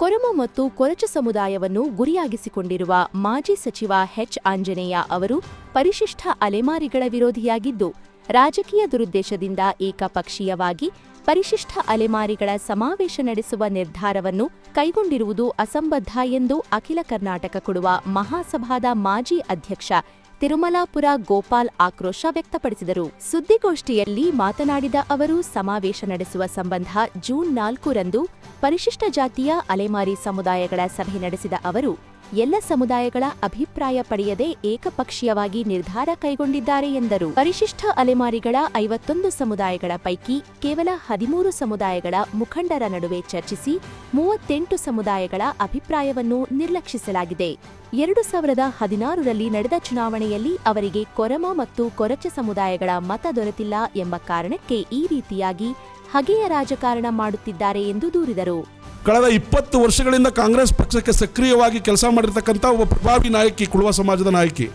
ಕೊರಮ ಮತ್ತು ಕೊರಚ ಸಮುದಾಯವನ್ನು ಗುರಿಯಾಗಿಸಿಕೊಂಡಿರುವ ಮಾಜಿ ಸಚಿವ ಹೆಚ್ ಆಂಜನೇಯ ಅವರು ಪರಿಶಿಷ್ಟ ಅಲೆಮಾರಿಗಳ ವಿರೋಧಿಯಾಗಿದ್ದು, ರಾಜಕೀಯ ದುರುದ್ದೇಶದಿಂದ ಏಕಪಕ್ಷೀಯವಾಗಿ ಪರಿಶಿಷ್ಟ ಅಲೆಮಾರಿಗಳ ಸಮಾವೇಶ ನಡೆಸುವ ನಿರ್ಧಾರವನ್ನು ಕೈಗೊಂಡಿರುವುದು ಅಸಂಬದ್ಧ ಎಂದು ಅಖಿಲ ಕರ್ನಾಟಕ ಕೊಡುವ ಮಹಾಸಭಾದ ಮಾಜಿ ಅಧ್ಯಕ್ಷ ತಿರುಮಲಾಪುರ ಗೋಪಾಲ್ ಆಕ್ರೋಶ ವ್ಯಕ್ತಪಡಿಸಿದರು. ಸುದ್ದಿಗೋಷ್ಠಿಯಲ್ಲಿ ಮಾತನಾಡಿದ ಅವರು, ಸಮಾವೇಶ ನಡೆಸುವ ಸಂಬಂಧ ಜೂನ್ ನಾಲ್ಕರಂದು ಪರಿಶಿಷ್ಟ ಜಾತಿಯ ಅಲೆಮಾರಿ ಸಮುದಾಯಗಳ ಸಭೆ ನಡೆಸಿದ ಅವರು ಎಲ್ಲ ಸಮುದಾಯಗಳ ಅಭಿಪ್ರಾಯ ಪಡೆಯದೆ ಏಕಪಕ್ಷೀಯವಾಗಿ ನಿರ್ಧಾರ ಕೈಗೊಂಡಿದ್ದಾರೆ ಎಂದರು. ಪರಿಶಿಷ್ಟ ಅಲೆಮಾರಿಗಳ ಐವತ್ತೊಂದು ಸಮುದಾಯಗಳ ಪೈಕಿ ಕೇವಲ ಹದಿಮೂರು ಸಮುದಾಯಗಳ ಮುಖಂಡರ ನಡುವೆ ಚರ್ಚಿಸಿ ಮೂವತ್ತೆಂಟು ಸಮುದಾಯಗಳ ಅಭಿಪ್ರಾಯವನ್ನು ನಿರ್ಲಕ್ಷಿಸಲಾಗಿದೆ. ಎರಡು ಸಾವಿರದ ಹದಿನಾರರಲ್ಲಿ ನಡೆದ ಚುನಾವಣೆಯಲ್ಲಿ ಅವರಿಗೆ ಕೊರಮ ಮತ್ತು ಕೊರಚ ಸಮುದಾಯಗಳ ಮತ ದೊರೆತಿಲ್ಲ ಎಂಬ ಕಾರಣಕ್ಕೆ ಈ ರೀತಿಯಾಗಿ ಹಗೆಯ ರಾಜಕಾರಣ ಮಾಡುತ್ತಿದ್ದಾರೆ ಎಂದು ದೂರಿದರು. ಕಳೆದ ಇಪ್ಪತ್ತು ವರ್ಷಗಳಿಂದ ಕಾಂಗ್ರೆಸ್ ಪಕ್ಷಕ್ಕೆ ಸಕ್ರಿಯವಾಗಿ ಕೆಲಸ ಮಾಡಿರ್ತಕ್ಕಂಥ ಒಬ್ಬ ಪ್ರಭಾವಿ ನಾಯಕಿ, ಕುಳುವ ಸಮಾಜದ ನಾಯಕಿ.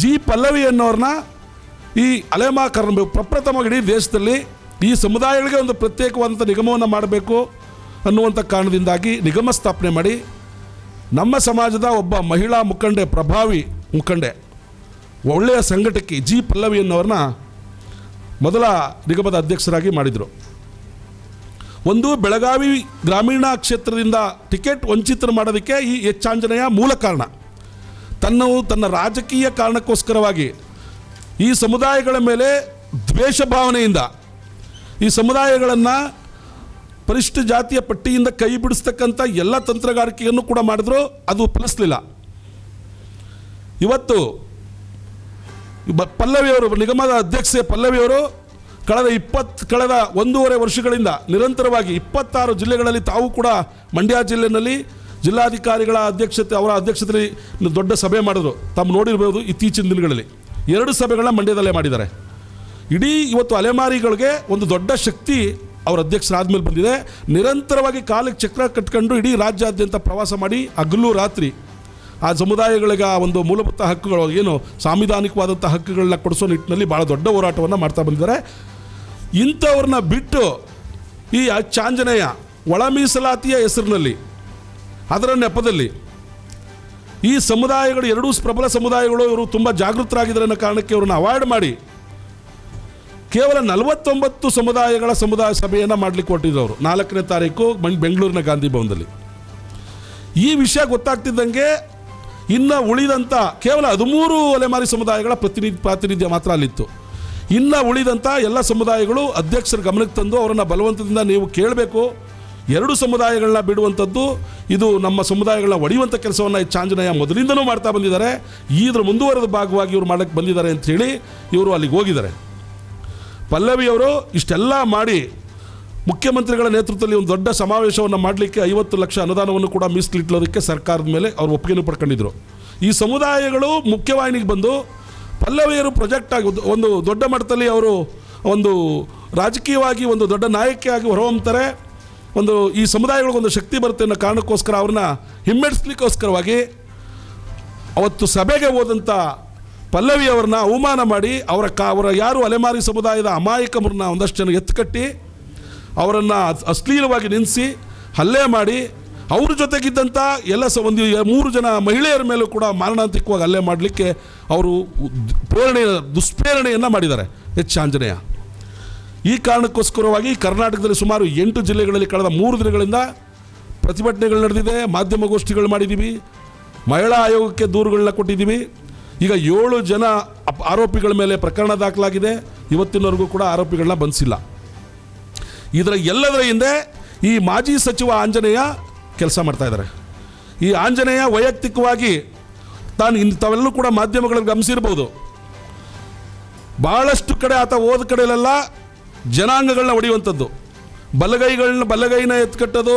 ಜಿ ಪಲ್ಲವಿ ಅನ್ನೋರನ್ನ ಈ ಅಲೆಮಾ ಕರ್ಮ ಪ್ರಪ್ರಥಮವಾಗಿ ಇಡೀ ದೇಶದಲ್ಲಿ ಈ ಸಮುದಾಯಗಳಿಗೆ ಒಂದು ಪ್ರತ್ಯೇಕವಾದಂಥ ನಿಗಮವನ್ನು ಮಾಡಬೇಕು ಅನ್ನುವಂಥ ಕಾರಣದಿಂದಾಗಿ ನಿಗಮ ಸ್ಥಾಪನೆ ಮಾಡಿ ನಮ್ಮ ಸಮಾಜದ ಒಬ್ಬ ಮಹಿಳಾ ಮುಖಂಡೆ, ಪ್ರಭಾವಿ ಮುಖಂಡೆ, ಒಳ್ಳೆಯ ಸಂಘಟಕಿ ಜಿ ಪಲ್ಲವಿ ಅನ್ನೋರನ್ನ ಮೊದಲ ನಿಗಮದ ಅಧ್ಯಕ್ಷರಾಗಿ ಮಾಡಿದರು. ಒಂದು ಬೆಳಗಾವಿ ಗ್ರಾಮೀಣ ಕ್ಷೇತ್ರದಿಂದ ಟಿಕೆಟ್ ವಂಚಿತರು ಮಾಡೋದಕ್ಕೆ ಈ ಹೆಚ್ಚಾಂಜನೇಯ ಮೂಲ ಕಾರಣ. ತನ್ನ ತನ್ನ ರಾಜಕೀಯ ಕಾರಣಕ್ಕೋಸ್ಕರವಾಗಿ ಈ ಸಮುದಾಯಗಳ ಮೇಲೆ ದ್ವೇಷ ಭಾವನೆಯಿಂದ, ಈ ಸಮುದಾಯಗಳನ್ನು ಪರಿಷ್ಠ ಜಾತಿಯ ಪಟ್ಟಿಯಿಂದ ಕೈ ಬಿಡಿಸ್ತಕ್ಕಂಥ ಎಲ್ಲ ತಂತ್ರಗಾರಿಕೆಯನ್ನು ಕೂಡ ಮಾಡಿದ್ರು, ಅದು ಫಲಿಸಲಿಲ್ಲ. ಇವತ್ತು ಪಲ್ಲವಿಯವರು, ನಿಗಮದ ಅಧ್ಯಕ್ಷೆ ಪಲ್ಲವಿಯವರು ಕಳೆದ ಇಪ್ಪತ್ತು, ಕಳೆದ ಒಂದೂವರೆ ವರ್ಷಗಳಿಂದ ನಿರಂತರವಾಗಿ ಇಪ್ಪತ್ತಾರು ಜಿಲ್ಲೆಗಳಲ್ಲಿ ತಾವು ಕೂಡ ಮಂಡ್ಯ ಜಿಲ್ಲೆಯಲ್ಲಿ ಜಿಲ್ಲಾಧಿಕಾರಿಗಳ ಅಧ್ಯಕ್ಷತೆ, ಅವರ ಅಧ್ಯಕ್ಷತೆಯಲ್ಲಿ ದೊಡ್ಡ ಸಭೆ ಮಾಡಿದ್ರು. ತಮ್ಮ ನೋಡಿರ್ಬೋದು ಇತ್ತೀಚಿನ ದಿನಗಳಲ್ಲಿ. ಎರಡು ಸಭೆಗಳನ್ನ ಮಂಡ್ಯದಲ್ಲೇ ಮಾಡಿದ್ದಾರೆ. ಇಡೀ ಇವತ್ತು ಅಲೆಮಾರಿಗಳಿಗೆ ಒಂದು ದೊಡ್ಡ ಶಕ್ತಿ ಅವರ ಅಧ್ಯಕ್ಷರಾದ ಮೇಲೆ ಬಂದಿದೆ. ನಿರಂತರವಾಗಿ ಕಾಲಿಗೆ ಚಕ್ರ ಕಟ್ಕೊಂಡು ಇಡೀ ರಾಜ್ಯಾದ್ಯಂತ ಪ್ರವಾಸ ಮಾಡಿ ಹಗಲು ರಾತ್ರಿ ಆ ಸಮುದಾಯಗಳಿಗೆ ಆ ಒಂದು ಮೂಲಭೂತ ಹಕ್ಕುಗಳು, ಏನು ಸಾಂವಿಧಾನಿಕವಾದಂಥ ಹಕ್ಕುಗಳನ್ನ ಕೊಡಿಸೋ ನಿಟ್ಟಿನಲ್ಲಿ ಭಾಳ ದೊಡ್ಡ ಹೋರಾಟವನ್ನು ಮಾಡ್ತಾ ಬಂದಿದ್ದಾರೆ. ಇಂಥವ್ರನ್ನ ಬಿಟ್ಟು ಈ ಚಾಂಜನೇಯ ಒಳ ಮೀಸಲಾತಿಯ ಹೆಸರಿನಲ್ಲಿ, ಅದರ ನೆಪದಲ್ಲಿ ಈ ಸಮುದಾಯಗಳು, ಎರಡೂ ಪ್ರಬಲ ಸಮುದಾಯಗಳು ಇವರು ತುಂಬ ಜಾಗೃತರಾಗಿದ್ದಾರೆ ಅನ್ನೋ ಕಾರಣಕ್ಕೆ ಇವ್ರನ್ನ ಅವಾಯ್ಡ್ ಮಾಡಿ ಕೇವಲ ನಲವತ್ತೊಂಬತ್ತು ಸಮುದಾಯಗಳ ಸಮುದಾಯ ಸಭೆಯನ್ನು ಮಾಡಲಿಕ್ಕೆ ಕೊಟ್ಟಿದ್ದರು ಅವರು ನಾಲ್ಕನೇ ತಾರೀಕು ಬೆಂಗಳೂರಿನ ಗಾಂಧಿ ಭವನದಲ್ಲಿ. ಈ ವಿಷಯ ಗೊತ್ತಾಗ್ತಿದ್ದಂಗೆ ಇನ್ನು ಉಳಿದಂಥ ಕೇವಲ ಹದಿಮೂರು ಅಲೆಮಾರಿ ಸಮುದಾಯಗಳ ಪ್ರತಿನಿಧಿ, ಪ್ರಾತಿನಿಧ್ಯ ಮಾತ್ರ ಅಲ್ಲಿತ್ತು. ಇನ್ನು ಉಳಿದಂಥ ಎಲ್ಲ ಸಮುದಾಯಗಳು ಅಧ್ಯಕ್ಷರ ಗಮನಕ್ಕೆ ತಂದು ಅವರನ್ನು ಬಲವಂತದಿಂದ ನೀವು ಕೇಳಬೇಕು. ಎರಡು ಸಮುದಾಯಗಳನ್ನ ಬಿಡುವಂಥದ್ದು ಇದು ನಮ್ಮ ಸಮುದಾಯಗಳನ್ನ ಒಡೆಯುವಂಥ ಕೆಲಸವನ್ನು ಈ ಚಾಂಜನಯ್ಯ ಮೊದಲಿಂದನೂ ಮಾಡ್ತಾ ಬಂದಿದ್ದಾರೆ. ಇದ್ರ ಮುಂದುವರೆದ ಭಾಗವಾಗಿ ಇವರು ಮಾಡಕ್ಕೆ ಬಂದಿದ್ದಾರೆ ಅಂಥೇಳಿ ಇವರು ಅಲ್ಲಿಗೆ ಹೋಗಿದ್ದಾರೆ. ಪಲ್ಲವಿಯವರು ಇಷ್ಟೆಲ್ಲ ಮಾಡಿ ಮುಖ್ಯಮಂತ್ರಿಗಳ ನೇತೃತ್ವದಲ್ಲಿ ಒಂದು ದೊಡ್ಡ ಸಮಾವೇಶವನ್ನು ಮಾಡಲಿಕ್ಕೆ ಐವತ್ತು ಲಕ್ಷ ಅನುದಾನವನ್ನು ಕೂಡ ಮೀಸಲಿಟ್ಟೋದಕ್ಕೆ ಸರ್ಕಾರದ ಮೇಲೆ ಅವರು ಒಪ್ಪಿಗೆಯನ್ನು ಪಡ್ಕೊಂಡಿದ್ರು. ಈ ಸಮುದಾಯಗಳು ಮುಖ್ಯವಾಹಿನಿಗೆ ಬಂದು ಪಲ್ಲವಿಯರು ಪ್ರೊಜೆಕ್ಟ್ ಆಗಿ ಒಂದು- ಒಂದು ದೊಡ್ಡ ಮಟ್ಟದಲ್ಲಿ ಅವರು ಒಂದು ರಾಜಕೀಯವಾಗಿ ಒಂದು ದೊಡ್ಡ ನಾಯಕಿಯಾಗಿ ಹೊರಹೊಮ್ತಾರೆ. ಒಂದು ಈ ಸಮುದಾಯಗಳಿಗೊಂದು ಶಕ್ತಿ ಬರುತ್ತೆ ಅನ್ನೋ ಕಾರಣಕ್ಕೋಸ್ಕರ ಅವ್ರನ್ನ ಹಿಮ್ಮೆಡಿಸ್ಲಿಕ್ಕೋಸ್ಕರವಾಗಿ ಅವತ್ತು ಸಭೆಗೆ ಹೋದಂಥ ಪಲ್ಲವಿ ಅವ್ರನ್ನ ಅವಮಾನ ಮಾಡಿ ಅವರ ಕಾ ಅವರ ಯಾರು ಅಲೆಮಾರಿ ಸಮುದಾಯದ ಅಮಾಯಕರನ್ನ ಒಂದಷ್ಟು ಜನ ಎತ್ತುಕಟ್ಟಿ ಅವರನ್ನು ಅಶ್ಲೀಲವಾಗಿ ನಿಲ್ಲಿಸಿ ಹಲ್ಲೆ ಮಾಡಿ ಅವ್ರ ಜೊತೆಗಿದ್ದಂಥ ಎಲ್ಲ ಸ ಒಂದು ಮೂರು ಜನ ಮಹಿಳೆಯರ ಮೇಲೂ ಕೂಡ ಮಾರಣಾಂತಿಕವಾಗಿ ಹಲ್ಲೆ ಮಾಡಲಿಕ್ಕೆ ಅವರು ಪ್ರೇರಣೆ, ದುಷ್ಪ್ರೇರಣೆಯನ್ನು ಮಾಡಿದ್ದಾರೆ. ಎಚ್. ಆಂಜನೇಯ. ಈ ಕಾರಣಕ್ಕೋಸ್ಕರವಾಗಿ ಕರ್ನಾಟಕದಲ್ಲಿ ಸುಮಾರು ಎಂಟು ಜಿಲ್ಲೆಗಳಲ್ಲಿ ಕಳೆದ ಮೂರು ದಿನಗಳಿಂದ ಪ್ರತಿಭಟನೆಗಳು ನಡೆದಿದೆ ಮಾಧ್ಯಮಗೋಷ್ಠಿಗಳು ಮಾಡಿದ್ದೀವಿ, ಮಹಿಳಾ ಆಯೋಗಕ್ಕೆ ದೂರುಗಳನ್ನ ಕೊಟ್ಟಿದ್ದೀವಿ. ಈಗ ಏಳು ಜನ ಆರೋಪಿಗಳ ಮೇಲೆ ಪ್ರಕರಣ ದಾಖಲಾಗಿದೆ. ಇವತ್ತಿನವರೆಗೂ ಕೂಡ ಆರೋಪಿಗಳನ್ನ ಬಂಧಿಸಿಲ್ಲ. ಇದರ ಎಲ್ಲದರ ಹಿಂದೆ ಈ ಮಾಜಿ ಸಚಿವ ಆಂಜನೇಯ ಕೆಲಸ ಮಾಡ್ತಾ ಇದ್ದಾರೆ. ಈ ಆಂಜನೇಯ ವೈಯಕ್ತಿಕವಾಗಿ ತಾನು ಇಂಥವೆಲ್ಲೂ ಕೂಡ ಮಾಧ್ಯಮಗಳಲ್ಲಿ ಗಮನಿಸಿರ್ಬೋದು. ಭಾಳಷ್ಟು ಕಡೆ ಆತ ಹೋದ ಕಡೆಯಲ್ಲೆಲ್ಲ ಜನಾಂಗಗಳನ್ನ ಹೊಡೆಯುವಂಥದ್ದು ಬಲಗೈಗಳನ್ನ ಬಲಗೈನ ಎತ್ಕಟ್ಟೋದು,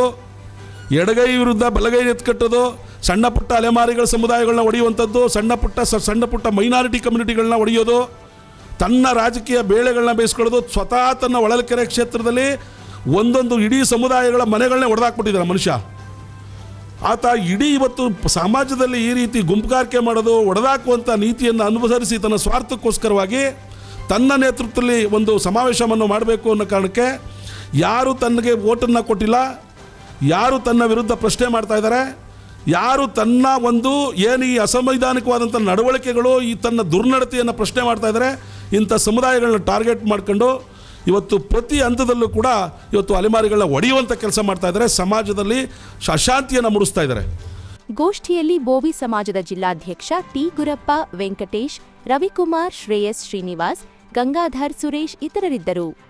ಎಡಗೈ ವಿರುದ್ಧ ಬಲಗೈ ಎತ್ಕಟ್ಟೋದು, ಸಣ್ಣ ಪುಟ್ಟ ಅಲೆಮಾರಿಗಳ ಸಮುದಾಯಗಳನ್ನ ಹೊಡೆಯುವಂಥದ್ದು ಸಣ್ಣ ಪುಟ್ಟ ಸಣ್ಣ ಪುಟ್ಟ ಮೈನಾರಿಟಿ ಕಮ್ಯುನಿಟಿಗಳನ್ನ ಹೊಡೆಯೋದು ತನ್ನ ರಾಜಕೀಯ ಬೇಳೆಗಳನ್ನ ಬೇಯಿಸ್ಕೊಳ್ಳೋದು, ಸ್ವತಃ ತನ್ನ ಹೊಳಲ್ಕೆರೆ ಕ್ಷೇತ್ರದಲ್ಲಿ ಒಂದೊಂದು ಇಡೀ ಸಮುದಾಯಗಳ ಮನೆಗಳನ್ನೇ ಹೊಡೆದಾಕ್ಬಿಟ್ಟಿದ್ದಾರೆ ಮನುಷ್ಯ. ಆತ ಇಡೀ ಇವತ್ತು ಸಮಾಜದಲ್ಲಿ ಈ ರೀತಿ ಗುಂಪುಗಾರಿಕೆ ಮಾಡೋದು ಒಡೆದಾಕುವಂಥ ನೀತಿಯನ್ನು ಅನುಸರಿಸಿ ತನ್ನ ಸ್ವಾರ್ಥಕ್ಕೋಸ್ಕರವಾಗಿ ತನ್ನ ನೇತೃತ್ವದಲ್ಲಿ ಒಂದು ಸಮಾವೇಶವನ್ನು ಮಾಡಬೇಕು ಅನ್ನೋ ಕಾರಣಕ್ಕೆ ಯಾರು ತನಗೆ ಓಟನ್ನು ಕೊಟ್ಟಿಲ್ಲ, ಯಾರು ತನ್ನ ವಿರುದ್ಧ ಪ್ರಶ್ನೆ ಮಾಡ್ತಾ ಇದ್ದಾರೆ, ಯಾರು ತನ್ನ ಒಂದು ಏನು ಈ ಅಸಂವಿಧಾನಿಕವಾದಂಥ ನಡವಳಿಕೆಗಳು ಈ ತನ್ನ ದುರ್ನಡತೆಯನ್ನು ಪ್ರಶ್ನೆ ಮಾಡ್ತಾ ಇದ್ದಾರೆ, ಇಂಥ ಸಮುದಾಯಗಳನ್ನ ಟಾರ್ಗೆಟ್ ಮಾಡ್ಕೊಂಡು ಇವತ್ತು ಪ್ರತಿ ಹಂತದಲ್ಲೂ ಕೂಡ ಇವತ್ತು ಅಲೆಮಾರಿಗಳನ್ನ ಒಡೆಯುವಂಥ ಕೆಲಸ ಮಾಡ್ತಾ ಇದ್ದಾರೆ. ಸಮಾಜದಲ್ಲಿ ಅಶಾಂತಿಯನ್ನು ಮೂಡಿಸ್ತಾ ಇದ್ದಾರೆ. ಗೋಷ್ಠಿಯಲ್ಲಿ ಬೋವಿ ಸಮಾಜದ ಜಿಲ್ಲಾಧ್ಯಕ್ಷ ಟಿ ಗುರಪ್ಪ, ವೆಂಕಟೇಶ್, ರವಿಕುಮಾರ್, ಶ್ರೇಯಸ್ ಶ್ರೀನಿವಾಸ್, ಗಂಗಾಧರ್ ಸುರೇಶ್ ಇತರರಿದ್ದರು.